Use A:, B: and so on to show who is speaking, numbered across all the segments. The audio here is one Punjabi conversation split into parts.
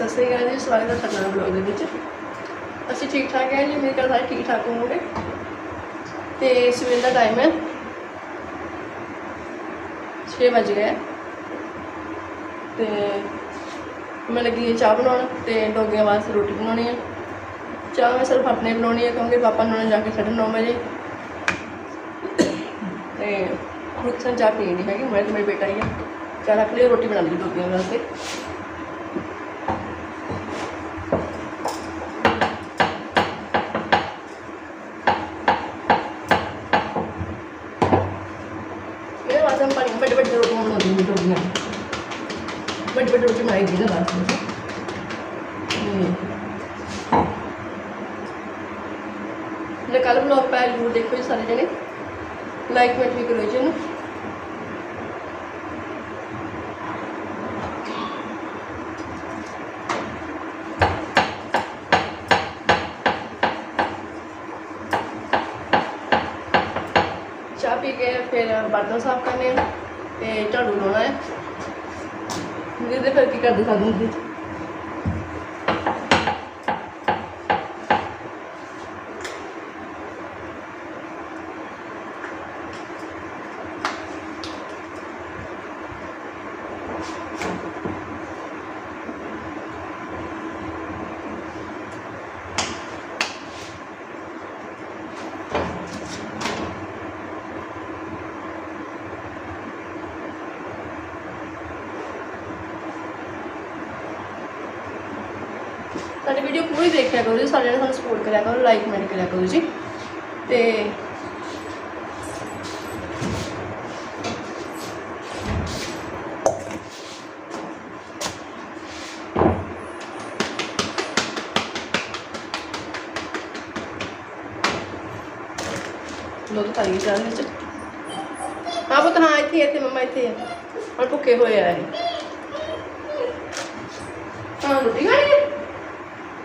A: ਸਤਿ ਸ੍ਰੀ ਅਕਾਲ ਜੀ, ਸਵਾਗਤ ਹੈ ਤੁਹਾਡਾ ਬਲੌਗ ਦੇ ਵਿੱਚ। ਅਸੀਂ ਠੀਕ ਠਾਕ ਹੈ ਜੀ, ਮੇਰੇ ਘਰ ਸਾਰੇ ਠੀਕ ਠਾਕ ਹੋਣਗੇ? ਤੇ ਸਵੇਰ ਦਾ ਟਾਈਮ ਹੈ। 6 ਵਜ ਗਏ ਤੇ ਮੈਂ ਲੱਗੀ ਹਾਂ ਚਾਹ ਬਣਾਉਣ ਤੇ ਡੋਗਿਆਂ ਵਾਸਤੇ ਰੋਟੀ ਬਣਾਉਣੀ ਹੈ। ਚਾਹ ਮੈਂ ਸਿਰਫ ਆਪਣੇ ਬਣਾਉਣੀ ਹੈ, ਕਿਉਂਕਿ ਪਾਪਾ ਨੂੰ ਜਾ ਕੇ ਸਾਢੇ ਨੌ ਵਜੇ। ਤੇ ਰੁਕਸਨ ਚਾਹ ਪੀਣੀ ਹੈਗੀ, ਮੈਂ ਤੇ ਮੇਰਾ ਬੇਟਾ ਹੀ ਹੈ ਚਾਹ ਰੱਖ ਲਈ, ਰੋਟੀ ਬਣਾ ਲਈ ਡੋਗਿਆਂ ਵਾਸਤੇ ਇਹਦੇ ਵਾਸਤੇ ਮੈਂ ਪਾਣੀ ਵੱਡੇ ਵੱਡੇ ਰੋਟੀਆਂ ਬਣਾਉਂਦੀ ਹਾਂ ਰੋਟੀਆਂ ਵੱਡੀ ਵੱਡੀ ਰੋਟੀ ਬਣਾਈ ਦੀ ਨਾ ਵਾਸਤੇ ਨੇ ਕੱਲ ਬਲੌਗ ਪਾਇਆ ਜਰੂਰ ਦੇਖੋ ਜੀ ਸਾਰੇ ਜਣੇ। ਲਾਈਕ ਕਮੈਂਟ ਵੀ ਕਰੋ ਜੀ ਚਾਹ ਪੀ ਕੇ ਫਿਰ ਬਰਤਨ ਸਾਫ਼ ਕਰਨੇ ਆ ਤੇ ਝਾੜੂ ਲਾਉਣਾ ਹੈ। ਜਿਹਦੇ ਫਿਰ ਕੀ ਕਰਦੇ ਸਾਨੂੰ ਜੀ ਸਾਡੀ ਵੀਡੀਓ ਪੂਰੀ ਦੇਖਿਆ ਕਰੋ ਜੀ, ਸਾਡੇ ਨਾਲ ਸਾਨੂੰ ਸਪੋਰਟ ਕਰਿਆ ਕਰੋ ਲਾਈਕ ਕਮੈਂਟ ਕਰਿਆ ਕਰੋ ਜੀ। ਤੇ ਲੋਕ ਪਾਈ ਜਾਣ ਵਿੱਚ। ਹਾਂ ਬਤ ਹਾਂ ਇੱਥੇ ਇੱਥੇ ਮੰਮਾ ਇੱਥੇ ਹੁਣ ਭੁੱਖੇ ਹੋਏ ਆ ਇਹ। ਹਾਂ, ਰੋਟੀ ਖਾਣੀ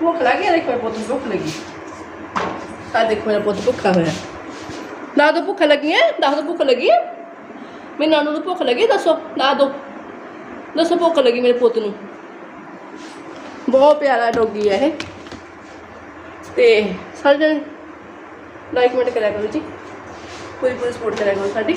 A: ਭੁੱਖ ਲੱਗੀ ਹੈ ਦੇਖੋ ਪੁੱਤ ਨੂੰ ਭੁੱਖ ਲੱਗੀ। ਆ ਦੇਖੋ ਮੇਰਾ ਪੁੱਤ ਭੁੱਖਾ ਹੋਇਆ। ਨਾ ਦੋ, ਭੁੱਖ ਲੱਗੀ ਹੈ ਦੱਸ ਦੋ, ਭੁੱਖ ਲੱਗੀ ਹੈ ਮੇਰੇ ਨਾਨੂ ਨੂੰ ਭੁੱਖ ਲੱਗੀ, ਦੱਸੋ ਨਾ ਦੋ। ਦੱਸੋ, ਭੁੱਖ ਲੱਗੀ ਮੇਰੇ ਪੁੱਤ ਨੂੰ। ਬਹੁਤ ਪਿਆਰਾ ਡੋਗੀ ਹੈ ਇਹ। ਤੇ ਸਾਰੇ ਜਣੇ ਲਾਈਕ ਕਮੈਂਟ ਕਰਿਆ ਕਰੋ ਜੀ। ਪੂਰੀ ਪੂਰੀ ਸਪੋਰਟ ਕਰਿਆ ਕਰੋ ਸਾਡੀ।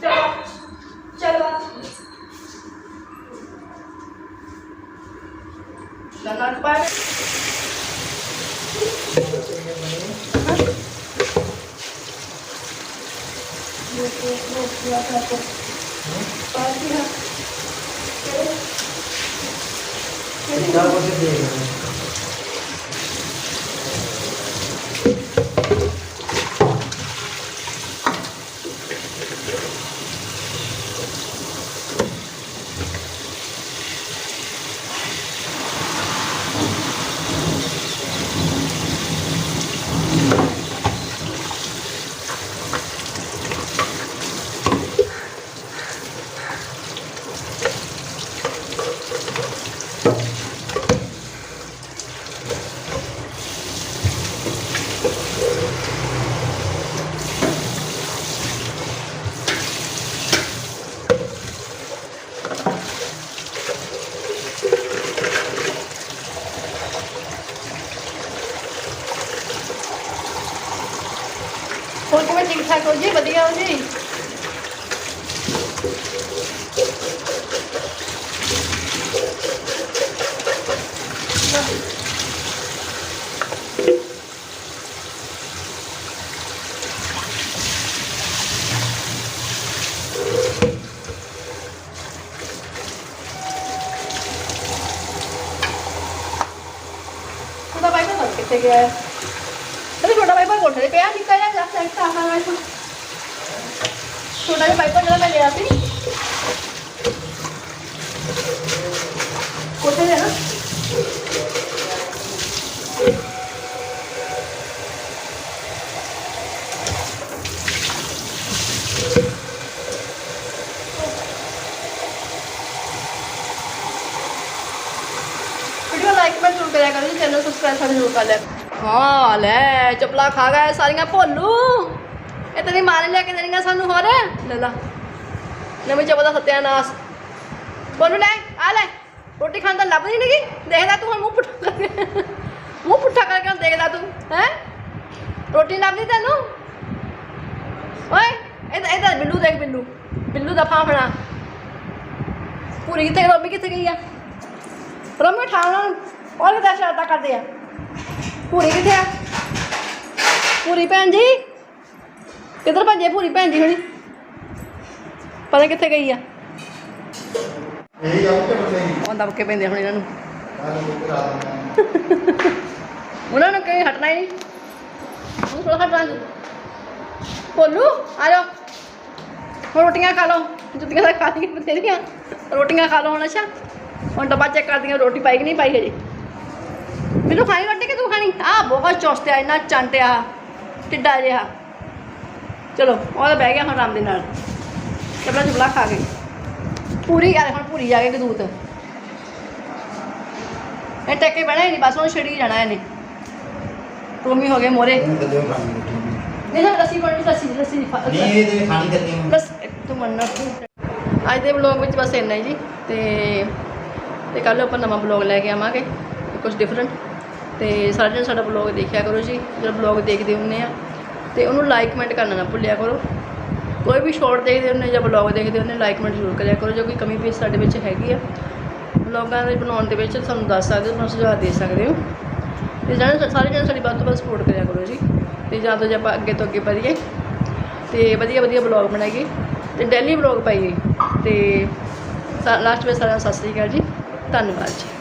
A: ਚਲੋ ਚਲੋ ਲਗਾ ਪਾਏ
B: ਕਿੰਨਾ ਕੁਝ ਦੇਖਣਾ
A: ਠਾਕ ਹੋ ਜੀ ਵਧੀਆ ਹੋ ਜੀ ਛੋਟਾ ਭਾਈ ਪਤਾ ਪਿਆ ਨਿੱਕਾ ਜਿਹਾ ਜੱਟ ਹਾਂ ਮੈਂ ਛੋਟਾ ਜਿਹਾ ਪਾਈਪਰ ਜਿਹੜਾ ਮੈਂ ਲਿਆ ਸੀ। ਕੋਠੇ ਤੇ ਨਾ। ਵੀਡੀਓ ਲਾਈਕ ਮੈਂ ਜ਼ਰੂਰ ਕਰਿਆ ਕਰੋ ਜੀ, ਚੈਨਲ ਸਬਸਕ੍ਰਾਈਬ ਸਾਰੇ ਕਰ। ਹਾਂ, ਲੈ ਚਪਲਾ ਖਾ ਗਏ ਸਾਰੀਆਂ ਭੋਲੂ। ਇਹ ਤੇਰੀ ਮਾਂ ਨੇ ਲਿਆ ਕੇ ਦੇਣੀਆਂ ਸਾਨੂੰ ਹੋਰ। ਲੈ ਲਾ। ਨਵੀਂ ਚਪਲ ਸਤਿਆਨਾਸ਼ ਬੋਲੂ ਲੈ, ਆ ਲੈ। ਰੋਟੀ ਖਾਣ ਦਾ ਲੱਭਦੀ ਨਹੀਂਗੀ ਦੇਖਦਾ ਤੂੰ ਹੁਣ ਮੂੰਹ ਪੁੱਠਾ ਕਰਕੇ। ਮੂੰਹ ਪੁੱਠਾ ਕਰਕੇ ਦੇਖਦਾ ਤੂੰ, ਹੈ? ਰੋਟੀ ਲੱਭਦੀ ਤੈਨੂੰ? ਓਏ ਇਹਦਾ ਇਹਦਾ ਬਿੱਲੂ ਦੇਖ ਬਿੱਲੂ। ਬਿੱਲੂ ਦਾ ਫਾਫਣਾ ਪੂਰੀ ਕਿੱਥੇ ਰੋਮੀ ਕਿੱਥੇ ਗਈ ਆ? ਰੋਮੀ ਠਾਣਾ ਔਰ ਕਿਦਾਂ ਸ਼ਰਾਰਤਾਂ ਕਰਦੇ ਆ? ਪੂਰੀ ਕਿੱਥੇ ਆ? ਪੂਰੀ ਭੈਣ ਜੀ? ਕਿੱਧਰ ਭੱਜੇ ਪੂਰੀ ਭੈਣ ਜੀ ਹੁਣੀ? ਪਤਾ ਕਿੱਥੇ ਗਈ ਆ?
B: ਇਹ ਆਉਂ ਬੰਦੇ
A: ਉਹ ਦਬਕੇ ਪੈਂਦੇ ਹੁਣ ਇਹਨਾਂ ਨੂੰ। ਉਹਨਾਂ ਨੂੰ ਕਹੀਂ ਹਟਣਾ ਹੀ ਨਹੀਂ। ਉਹ ਥੋੜਾ ਹਟਣਾ ਭੋਲੂ, ਆ ਜਾਓ। ਹੁਣ ਰੋਟੀਆਂ ਖਾ ਲਓ। ਜੁੱਤੀਆਂ ਤਾਂ ਖਾ ਲਈਆਂ ਬਥੇਰੀਆਂ। ਰੋਟੀਆਂ ਖਾ ਲਓ ਹੁਣ ਅੱਛਾ। ਹੁਣ ਡੱਬਾ ਚੈੱਕ ਕਰਦੀਆਂ ਰੋਟੀ ਪਾਈ ਕਿ ਨਹੀਂ ਪਾਈ ਹਜੇ। ਮੈਨੂੰ ਖਾਣੀ ਰੋਟੀ ਕਿ ਤੂੰ ਖਾਣੀ? ਆ ਬਹੁਤ ਚੁਸਤਿਆ ਇੰਨਾ ਚੰਟਿਆ ਟਿੱਡਾ ਜਿਹਾ। ਚਲੋ ਉਹ ਤਾਂ ਬਹਿ ਗਿਆ ਹੁਣ ਆਰਾਮ ਦੇ ਨਾਲ। ਚਪਲਾ ਚਪਲਾ ਖਾ ਗਈ ਪੂਰੀ ਆ ਹੁਣ ਪੂਰੀ ਆ ਗਈ ਕਦੂਤ ਇਹ ਟੱਕੇ ਬਣਾ ਹੀ ਨਹੀਂ ਬਸ ਹੁਣ ਛੜੀ ਜਾਣਾ ਇਹਨੇ। ਰੋਮੀ ਹੋ ਗਏ ਮੋਰੇ। ਨਹੀਂ ਸਰ ਰੱਸੀ ਬਣੀ ਰੱਸੀ ਰੱਸੀ
B: ਨਹੀਂ ਇਹ ਤੇ ਖਾਣੀ ਕਰਨੀ
A: ਬਸ ਤੂੰ ਮੰਨਣਾ ਅੱਜ ਦੇ ਵਲੌਗ ਵਿੱਚ ਬਸ ਇੰਨਾ ਹੀ ਜੀ। ਤੇ ਤੇ ਕੱਲ੍ਹ ਆਪਾਂ ਨਵਾਂ ਵਲੌਗ ਲੈ ਕੇ ਆਵਾਂਗੇ। ਕੁਝ ਡਿਫਰੈਂਟ ਤੇ ਸਾਰੇ ਜਣੇ ਸਾਡਾ ਵਲੌਗ ਦੇਖਿਆ ਕਰੋ ਜੀ ਜਦੋਂ ਵਲੌਗ ਦੇਖਦੇ ਹੁੰਦੇ ਆ। ਤੇ ਉਹਨੂੰ ਲਾਈਕ ਕਮੈਂਟ ਕਰਨਾ ਨਾ ਭੁੱਲਿਆ ਕਰੋ। ਕੋਈ ਵੀ ਸ਼ਾਰਟ ਦੇਖਦੇ ਹੁੰਦੇ ਜਾਂ ਵਲੌਗ ਦੇਖਦੇ ਹੁੰਦੇ ਲਾਈਕ ਕਮੈਂਟ ਜ਼ਰੂਰ ਕਰਿਆ ਕਰੋ, ਜੋ ਕਿ ਕਮੀ ਪੇਸ਼ ਸਾਡੇ ਵਿੱਚ ਹੈਗੀ ਆ। ਵਲੌਗਾਂ ਦੇ ਬਣਾਉਣ ਦੇ ਵਿੱਚ ਸਾਨੂੰ ਦੱਸ ਸਕਦੇ ਹੋ, ਤੁਹਾਨੂੰ ਸੁਝਾਅ ਦੇ ਸਕਦੇ ਹੋ। ਤੇ ਜਣ ਸਾਰੇ ਜਣੇ ਸਾਡੀ ਵੱਧ ਤੋਂ ਵੱਧ ਸਪੋਰਟ ਕਰਿਆ ਕਰੋ ਜੀ। ਤੇ ਜਾਂ ਤਾਂ ਜੇ ਆਪਾਂ ਅੱਗੇ ਤੋਂ ਅੱਗੇ ਵਧੀਏ। ਤੇ ਵਧੀਆ ਵਧੀਆ ਵਲੌਗ ਬਣਾਈਏ। ਤੇ ਡੇਲੀ ਵਲੌਗ ਪਾਈਏ। ਤੇ ਲਾਸਟ ਵਿੱਚ ਸਾਰਿਆਂ ਨੂੰ ਸਤਿ ਸ੍ਰੀ ਅਕਾਲ ਜੀ। ਧੰਨਵਾਦ ਜੀ।